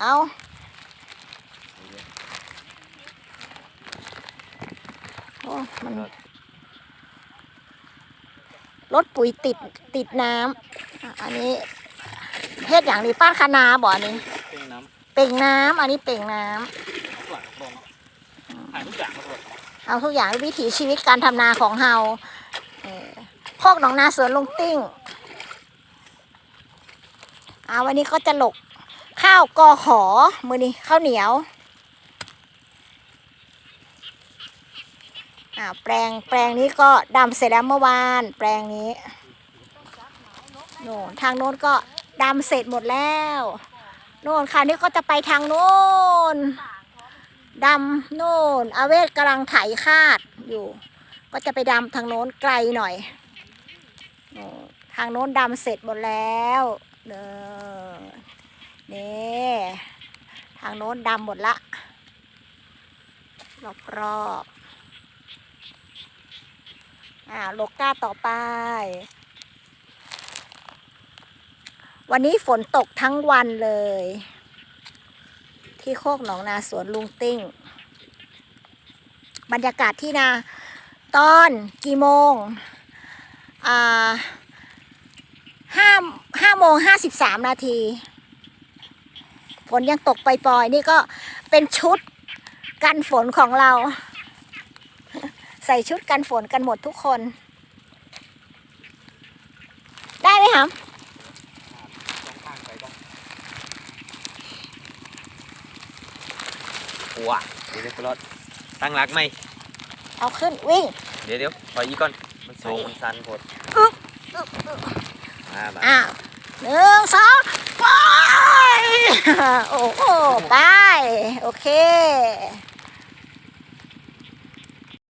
เอาโอ้มันรถปุ๋ยติดติดน้ำอะอันนี้เฮ็ดอย่างนี้ป้าคณาบ่อันนี้เป็นน้เป่งน้ำอันนี้เป่งน้ำำหลังลงถ่ายทุกอย่างมาหมดเอาทุกอย่างวิถีชีวิตการทำนาของเฮาเออโคกหนองนาสวนลุงติ้งเอาวันนี้ก็จะหลก ข้าวกอหอมือนี้ข้าวเหนียวอ่าแปลงแปลงนี้ก็ดำเสร็จแล้วเมื่อวาน แปลงนี้โน่นทางโน้นก็ดำเสร็จหมดแล้วโน่นคราวนี้ก็จะไปทางโน้นดำโน่นอาเวศกำลังไถคาดอยู่ ก็จะไปดำทางโน้นไกลหน่อยทางโน้นดำเสร็จหมดแล้วเด้อนี่างโน้นดำหมดละ รอบรอบอ่าโลก้าต่อไป วันนี้ฝนตกทั้งวันเลย ที่โคกหนองนาสวนลุงติ้ง บรรยากาศที่นาตอนกี่โมง อ่าห้าห้าโมงห้าสิบสามนาที ฝนยังตกปล่อยๆนี่ก็เป็นชุดกันฝนของเรา ใส่ชุดกันฝนกันหมดทุกคน ได้ไหมคะสองข้างไปต้องว้าเดี๋ยวเดี๋ยวรถตั้งรักไหมเอาขึ้นวิ่ง เดี๋ยวเดี๋ยวถอยอีกก่อน มันสูงมันสันโพดมาแบบอ้าวหนึ่งสองไป โอ้โห ไป โอเค